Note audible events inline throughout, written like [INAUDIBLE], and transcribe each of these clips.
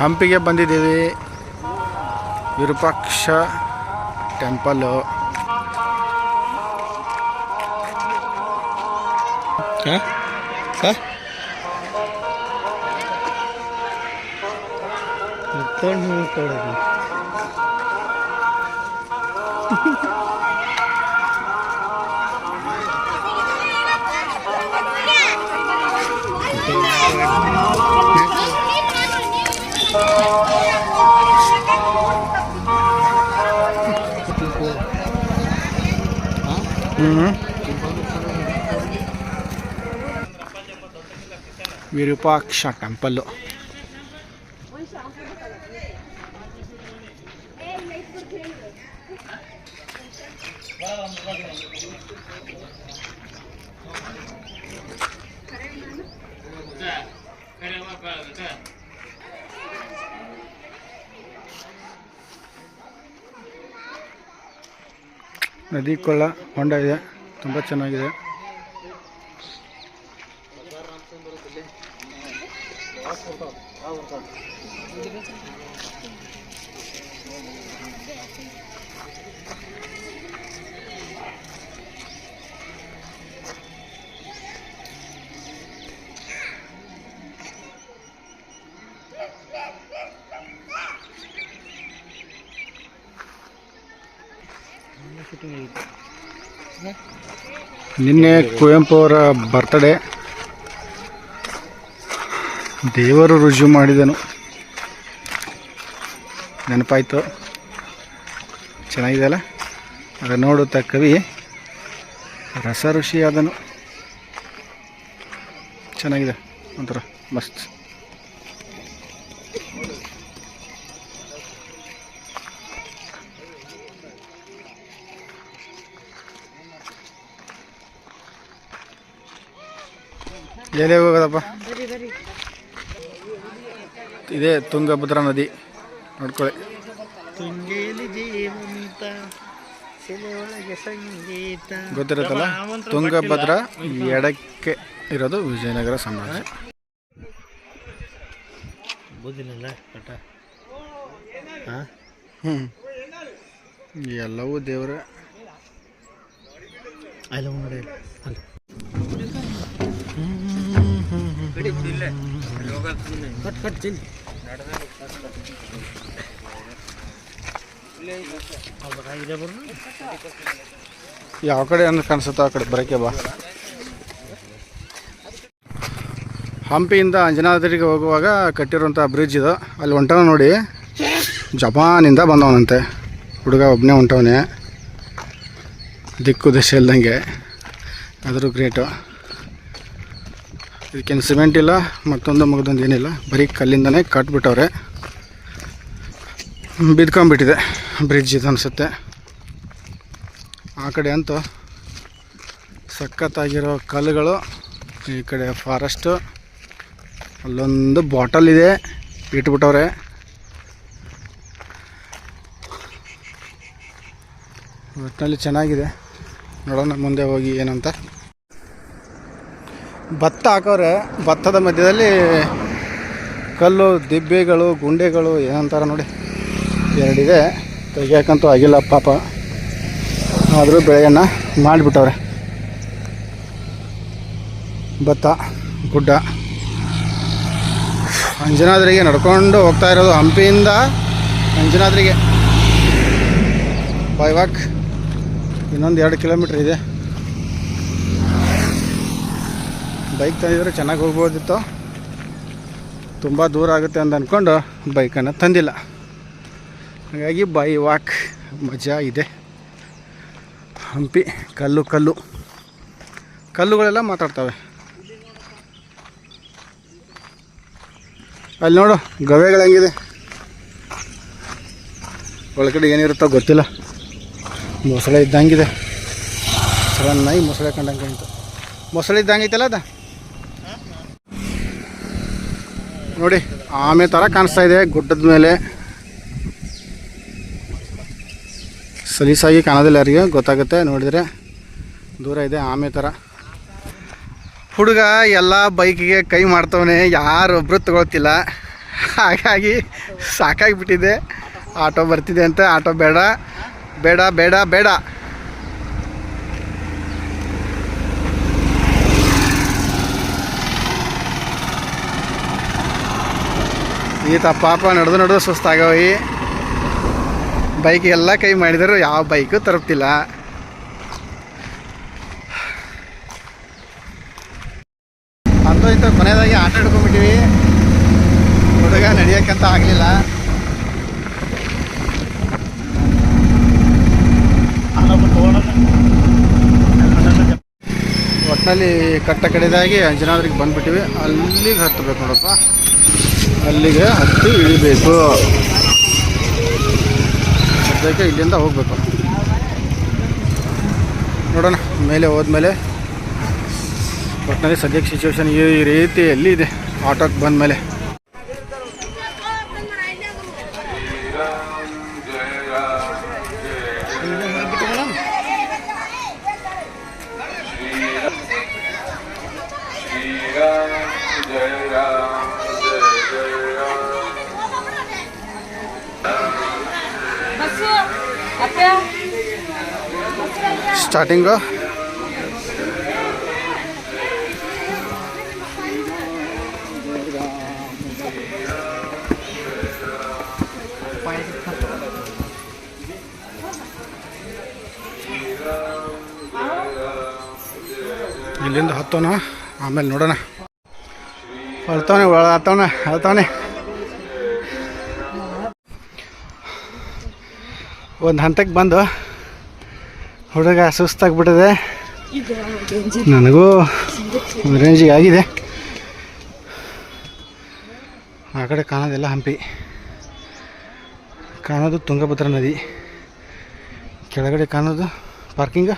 ಹಂಪಿಗೆ ಬಂದಿದ್ದೀವಿ. Virupaksha temple [LAUGHS] Virupaksha temple ನದಿ ಕೊಳ್ಳ ಹೊಂಡ ಇದೆ. ತುಂಬ ಚೆನ್ನಾಗಿದೆ. ನಿನ್ನೆ ಕುವೆಂಪು ಅವರ ಬರ್ತಡೇ ದೇವರು ರುಜು ಮಾಡಿದನು. ನೆನಪಾಯಿತು. ಚೆನ್ನಾಗಿದೆಯಲ್ಲ? ಅದು ನೋಡುತ್ತಾ ಕವಿ. ರಸ ಋಷಿಯಾದನು ಚೆನ್ನಾಗಿದೆ. ಒಂಥರ ಮಸ್ತ್. ಎಲ್ಲಿ ಹೋಗೋದಪ್ಪ? ಇದೇ ತುಂಗಭದ್ರಾ ನದಿ. ನೋಡ್ಕೊಳ್ಳಿ. ತುಂಗೇಲಿ ಜೀವಂತ ಸೆಲೆ ಒಳಗೆ ಸಂಗೀತ. ಗೊತ್ತಿರುತ್ತಲ್ಲ? ತುಂಗಭದ್ರಾ ಎಡಕ್ಕೆ ಇರೋದು ವಿಜಯನಗರ ಸಾಮ್ರಾಜ್ಯ ಬುದ್ಧಿನಲ್ಲ ಕಟ ಹ್ಞೂ ಎಲ್ಲವೂ ದೇವರ. ಅಲ್ಲ ನೋಡಿ ಅಲ್ಲಿ ಕಟ್ ಕಟ್ ಯಾವ ಕಡೆ ಅಂದ್ರೆ ಕಾಣಿಸುತ್ತೋ ಆ ಕಡೆ ಬರೋಕ್ಕೆ ಬಾ. ಹಂಪಿಯಿಂದ ಅಂಜನಾದ್ರಿಗೆ ಹೋಗುವಾಗ ಕಟ್ಟಿರುವಂಥ ಬ್ರಿಡ್ಜ್ ಇದು. ಅಲ್ಲಿ ಹೊಂಟವ ನೋಡಿ. ಜಪಾನಿಂದ ಬಂದವನಂತೆ. ಹುಡುಗ ಒಬ್ಬನೇ ಹೊಂಟವನೇ ದಿಕ್ಕು ದಿಶೆ ಇಲ್ದಂಗೆ. ಆದರೂ ಗ್ರೇಟು ಇದಕ್ಕೇನು ಸಿಮೆಂಟ್ ಇಲ್ಲ, ಮತ್ತೊಂದು ಮಗದೊಂದು ಏನಿಲ್ಲ. ಬರೀ ಕಲ್ಲಿಂದನೇ ಕಟ್ಬಿಟ್ಟವ್ರೆ. ಬಿದ್ಕೊಂಬಿಟ್ಟಿದೆ ಬ್ರಿಡ್ಜ್ ಇದು ಅನಿಸುತ್ತೆ. ಆ ಕಡೆ ಅಂತೂ ಸಖತ್ತಾಗಿರೋ ಕಲ್ಲುಗಳು, ಈ ಕಡೆ ಫಾರೆಸ್ಟು, ಅಲ್ಲೊಂದು ಬಾಟಲ್ ಇದೆ, ಇಟ್ಬಿಟ್ಟವ್ರೆ. ಒಟ್ಟಿನಲ್ಲಿ ಚೆನ್ನಾಗಿದೆ. ನೋಡೋಣ ಮುಂದೆ ಹೋಗಿ ಏನಂತ. ಭತ್ತ ಹಾಕೋರೆ ಭತ್ತದ ಮಧ್ಯದಲ್ಲಿ ಕಲ್ಲು, ದಿಬ್ಬೆಗಳು, ಗುಂಡೆಗಳು ಏನಂತಾರೆ ನೋಡಿ. ಎರಡಿದೆ. ತೆಗಿಯೋಕ್ಕಂತೂ ಆಗಿಲ್ಲ ಪಾಪ. ಆದರೂ ಬೆಳೆಯನ್ನು ಮಾಡಿಬಿಟ್ಟವ್ರೆ. ಭತ್ತ, ಗುಡ್ಡ. ಅಂಜನಾದ್ರಿಗೆ ನಡ್ಕೊಂಡು ಹೋಗ್ತಾ ಇರೋದು. ಹಂಪಿಯಿಂದ ಅಂಜನಾದ್ರಿಗೆ. ಬೈ ವಾಕ್ ಇನ್ನೊಂದು ಎರಡು ಕಿಲೋಮೀಟ್ರ್ ಇದೆ. ಬೈಕ್ ತಂದಿದ್ರೆ, ಚೆನ್ನಾಗಿ ಹೋಗ್ಬೋದಿತ್ತು. ತುಂಬ ದೂರ ಆಗುತ್ತೆ ಅಂತ ಅಂದ್ಕೊಂಡು ಬೈಕನ್ನು ತಂದಿಲ್ಲ. ಹಾಗಾಗಿ ಬೈ ವಾಕ್, ಮಜಾ ಇದೆ. ಹಂಪಿ, ಕಲ್ಲು ಕಲ್ಲು. ಕಲ್ಲುಗಳೆಲ್ಲ ಮಾತಾಡ್ತವೆ. ಅಲ್ಲಿ ನೋಡು, ಗವೆಗಳು ಹೆಂಗಿದೆ? ಒಳಗಡೆ ಏನಿರುತ್ತೋ ಗೊತ್ತಿಲ್ಲ. ಮೊಸಳೆ ಇದ್ದಂಗಿದೆ. ಚೆನ್ನಾಗಿ ಮೊಸಳೆ ಕಂಡಂಗೆ ಮೊಸಳೆ ಇದ್ದಂಗೆ ಐತಲ್ಲ ಅದ? ನೋಡಿ, ಆಮೆ ಥರ ಕಾಣಿಸ್ತಾ ಇದೆ. ಗುಡ್ಡದ ಮೇಲೆ ಸಲೀಸಾಗಿ ಕಾಣೋದಿಲ್ಲ ಯಾರಿಗೆ, ಗೊತ್ತಾಗುತ್ತೆ. ನೋಡಿದರೆ ದೂರ ಇದೆ ಆಮೆ ಥರ ಹುಡುಗ ಎಲ್ಲ ಬೈಕಿಗೆ ಕೈ ಮಾಡ್ತವನೆ ಯಾರೊಬ್ಬರು ತಗೊಳ್ತಿಲ್ಲ. ಹಾಗಾಗಿ ಸಾಕಾಗಿಬಿಟ್ಟಿದೆ. ಆಟೋ ಬರ್ತಿದೆ ಅಂತ, ಆಟೋ ಬೇಡ. ಬೇಡ ಬೇಡ ಬೇಡ. ಈತ ಪಾಪ ನಡೆದು ನಡೆದು ಸುಸ್ತಾಗವಿ ಬೈಕ್ ಎಲ್ಲ ಕೈ ಮಾಡಿದರು, ಯಾವ ಬೈಕು ತಲುಪ್ತಿಲ್ಲ ಅಂತೂ ಇಂಥ ಕೊನೆಯದಾಗಿ ಆಟ ಹಿಡ್ಕೊಂಡ್ಬಿಟ್ಟಿವಿ. ಹುಡುಗ ನಡೆಯೋಕ್ಕಂತ ಆಗಲಿಲ್ಲ. ಒಟ್ಟಿನಲ್ಲಿ ಕಟ್ಟ ಕಡೆದಾಗಿ ಅಂಜನಾದ್ರಿಗೆ ಬಂದ್ಬಿಟ್ಟಿವಿ. ಅಲ್ಲಿಗೆ ಹತ್ತಬೇಕು ನೋಡಪ್ಪ. ಅಲ್ಲಿಗೆ ಹತ್ತಿ ಇಳಿಬೇಕು. ಅದಕ್ಕೆ ಇಲ್ಲಿಂದ ಹೋಗ್ಬೇಕು. ನೋಡೋಣ, ಮೇಲೆ ಹೋದ್ಮೇಲೆ ಒಟ್ಟಿನಲ್ಲಿ ಸದ್ಯಕ್ಕೆ ಸಿಚುವೇಶನ್ ಈ ರೀತಿಯಲ್ಲಿ ಇದೆ. ಆಟೋಕ್ಕೆ ಬಂದಮೇಲೆ. ಸ್ಟಾರ್ಟಿಂಗು ಇಲ್ಲಿಂದ ಹತ್ತೋಣ ಆಮೇಲೆ ನೋಡೋಣ. ಅಳ್ತಾವನೆ ಒಳ ಹತ್ತವನ ಒಂದು ಹಂತಕ್ಕೆ ಬಂದು ಹುಡುಗ ಸುಸ್ತಾಗ್ಬಿಟ್ಟಿದೆ. ನನಗೂ ರೇಂಜಿಗೆ ಆಗಿದೆ. ಆ ಕಡೆ ಕಾಣೋದೆಲ್ಲ ಹಂಪಿ. ಕಾಣೋದು ತುಂಗಭದ್ರಾ ನದಿ. ಕೆಳಗಡೆ ಕಾಣೋದು ಪಾರ್ಕಿಂಗ್.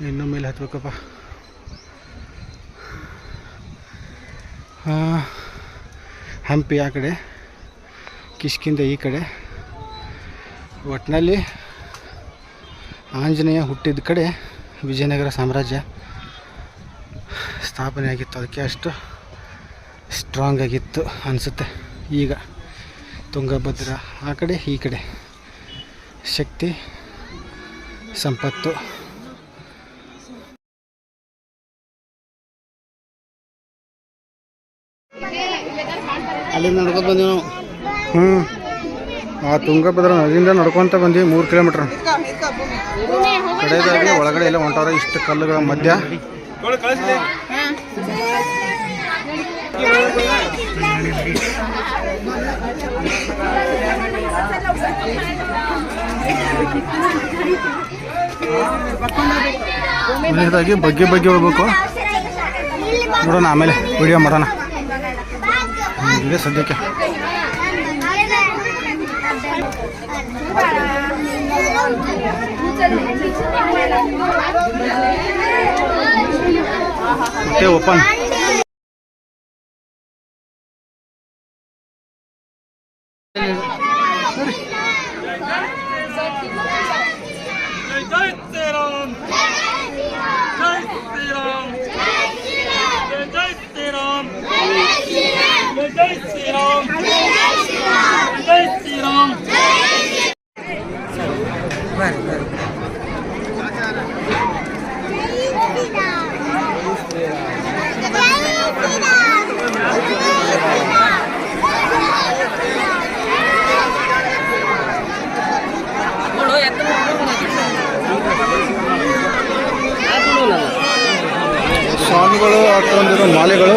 ಇನ್ನು ಮೇಲೆ ಹತ್ಬೇಕಪ್ಪ. ಹಂಪಿ ಆ ಕಡೆ. ಕಿಷ್ಕಿಂದ ಈ ಕಡೆ. ಒಟ್ಟಿನಲ್ಲಿ ಆಂಜನೇಯ ಹುಟ್ಟಿದ ಕಡೆ ವಿಜಯನಗರ ಸಾಮ್ರಾಜ್ಯ ಸ್ಥಾಪನೆ ಆಗಿತ್ತು. ಅದಕ್ಕೆ ಅಷ್ಟು ಸ್ಟ್ರಾಂಗ್ ಆಗಿತ್ತು ಅನಿಸುತ್ತೆ. ಈಗ ತುಂಗಭದ್ರಾ, ಆ ಕಡೆ, ಈ ಕಡೆ. ಶಕ್ತಿ, ಸಂಪತ್ತು. ಅಲ್ಲಿ ನಡ್ಕೊಂಡು ಬಂದೀವಿ ನಾವು. ಹ್ಞೂ ಆ ತುಂಗಭದ್ರಾ ನದಿಯಿಂದ ನಡ್ಕೊತ ಬಂದು ಮೂರು ಕಿಲೋಮೀಟ್ರ್. ಕಡೆದಾಗಿ ಒಳಗಡೆ ಎಲ್ಲ ಹೊಂಟವ್ರೆ, ಇಷ್ಟು ಕಲ್ಲುಗಳ ಮಧ್ಯ. ಕೊನೆಯದಾಗಿ ಬಗ್ಗೆ ಬಗ್ಗೆ ಹೋಗ್ಬೇಕು. ನೋಡೋಣ ಆಮೇಲೆ ವಿಡಿಯೋ ಮಾಡೋಣ. ಇದೆ ಸದ್ಯಕ್ಕೆ. 给我换。ಹಾಕೊಂಡಿರೋ ಮಾಲೆಗಳು.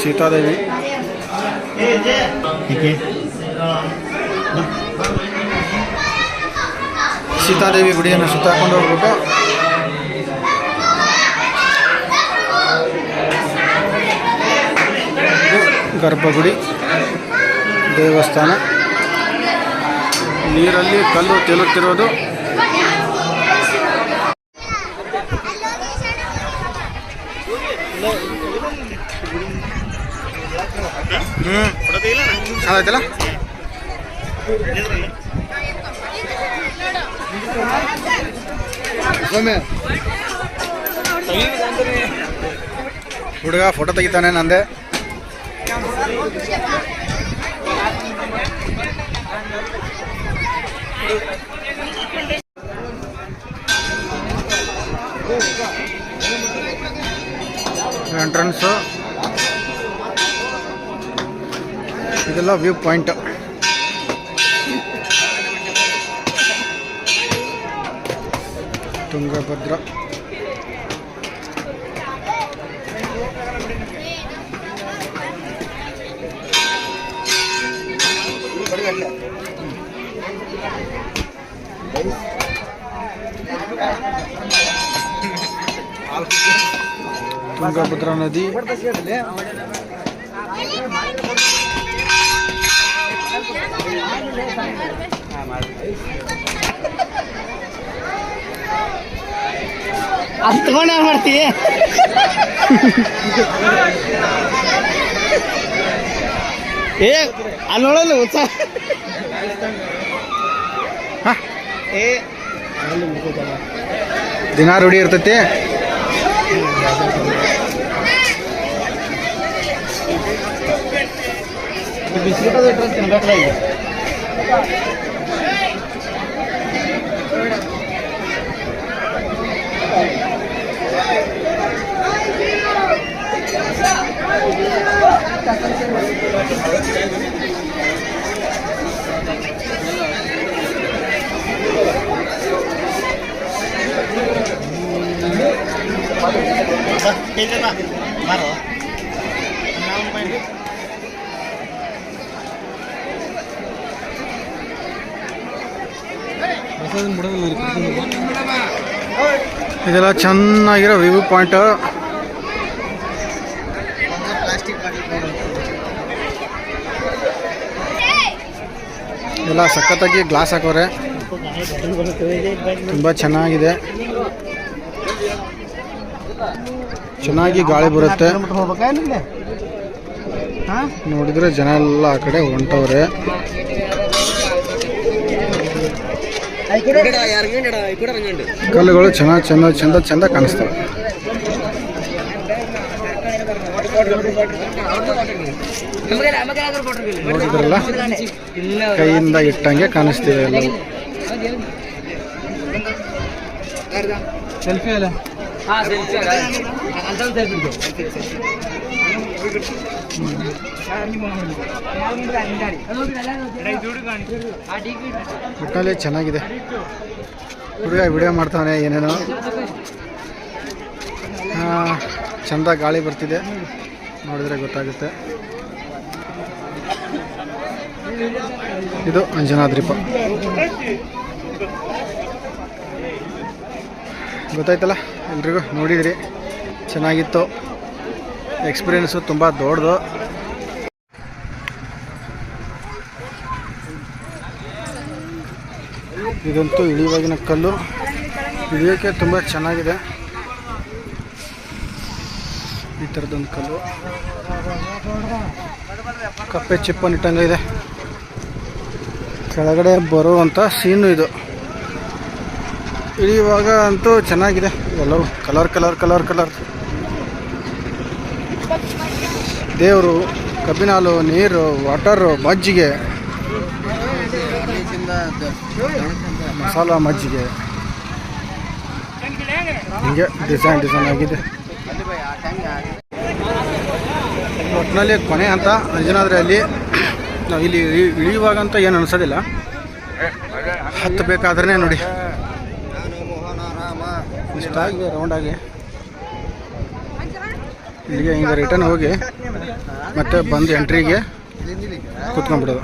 ಸೀತಾದೇವಿ. ಸೀತಾದೇವಿ ಗುಡಿಯನ್ನು ಸುತ್ತಾಕೊಂಡು ಹೋಗ್ಬಿಟ್ಟು ಗರ್ಭಗುಡಿ ದೇವಸ್ಥಾನ ನೀರಲ್ಲಿ ಕಲ್ಲು ತೇಲುತ್ತಿರೋದು. ಹ್ಞೂ ಆಯ್ತಲ್ಲ ಹುಡುಗ ಫೋಟೋ ತೆಗಿತಾನೆ ನಂದೆ ಎಂಟ್ರನ್ಸು ಇದೆಲ್ಲ ವ್ಯೂ ಪಾಯಿಂಟ್ ತುಂಗಭದ್ರ ತುಂಗಭದ್ರಾ ನದಿ ಅದು ತಗೊಂಡು ಏನು ಮಾಡ್ತೀವಿ ಏ ಅಲ್ಲಿ ನೋಡಲ್ಲ ಉತ್ಸಾಹ ದಿನ ರೂಢಿ ಇರ್ತೈತಿ. ಬಿಸಿಲು ತಿನ್ಬೇಕಲ್ಲ ಈಗ ಮಾರೋ ಇದೆಲ್ಲ ಚೆನ್ನಾಗಿರೋ ವ್ಯೂ ಪಾಯಿಂಟ್. ಎಲ್ಲ ಸಖತ್ತಾಗಿ ಗ್ಲಾಸ್ ಹಾಕೋರೆ ತುಂಬ ಚೆನ್ನಾಗಿದೆ. ಚೆನ್ನಾಗಿ ಗಾಳಿ ಬರುತ್ತೆ. ನೋಡಿದ್ರೆ ಜನ ಎಲ್ಲ ಆ ಕಡೆ ಹೊಂಟವ್ರೆ. ಕಲ್ಲುಗಳು ಚೆನ್ನಾಗಿ ಚಂದ ಚಂದ ಚಂದ ಕಾಣಿಸ್ತವೆ. ನೋಡಿದ್ರಲ್ಲ? ಕೈಯಿಂದ ಇಟ್ಟಂಗೆ ಕಾಣಿಸ್ತಿದೆ ಎಲ್ಲವೂ. ಸೆಲ್ಫಿ ಅಲ್ಲ? ಒಟ್ಟಿನಲ್ಲಿ ಚೆನ್ನಾಗಿದೆ. ಹುಡುಗ ವಿಡಿಯೋ ಮಾಡ್ತಾನೆ ಏನೇನೋ. ಚಂದ ಗಾಳಿ ಬರ್ತಿದೆ. ನೋಡಿದ್ರೆ ಗೊತ್ತಾಗುತ್ತೆ. ಇದು ಅಂಜನಾದ್ರಿಪ ಗೊತ್ತಾಯ್ತಲ್ಲ? ಎಲ್ರಿಗೂ ನೋಡಿದ್ರಿ. ಚೆನ್ನಾಗಿತ್ತು. ಎಕ್ಸ್ಪೀರಿಯೆನ್ಸು ತುಂಬ ದೊಡ್ಡದು. ಇದಂತೂ ಇಳಿವಾಗಿನ ಕಲ್ಲು. ಇಳಿಯೋಕ್ಕೆ ತುಂಬ ಚೆನ್ನಾಗಿದೆ. ಈ ಥರದೊಂದು ಕಲ್ಲು. ಕಪ್ಪೆ ಚಿಪ್ಪನಿಟ್ಟಂಗೆ ಇದೆ. ಕೆಳಗಡೆ ಬರುವಂಥ ಸೀನು ಇದು. ಇಳಿಯುವಾಗ ಅಂತೂ ಚೆನ್ನಾಗಿದೆ. ಎಲ್ಲರೂ ಕಲರ್ ಕಲರ್ ಕಲರ್ ಕಲರ್. ದೇವರು ಕಬ್ಬಿನಾಲು ನೀರು, ವಾಟರು, ಮಜ್ಜಿಗೆ. ಮಸಾಲ ಮಜ್ಜಿಗೆ. ಹಿಂಗೆ ಡಿಸೈನ್ ಡಿಸೈನ್ ಆಗಿದೆ. ಒಟ್ಟಿನಲ್ಲಿ ಕೊನೆ ಅಂತ ಅಂಜನಾದ್ರಲ್ಲಿ ನಾವು ಇಲ್ಲಿ ಇಳಿಯುವಾಗಂತ ಏನು ಅನಿಸೋದಿಲ್ಲ. ಹತ್ತಬೇಕಾದ್ರೆ ನೋಡಿ. ಇಷ್ಟಾಗಿ ರೌಂಡಾಗಿ ಇಲ್ಲಿಗೆ ಹಿಂಗೆ ರಿಟರ್ನ್ ಹೋಗಿ ಮತ್ತೆ ಬಂದು ಎಂಟ್ರಿಗೆ ಕುತ್ಕೊಂಡ್ಬಿಡೋದು.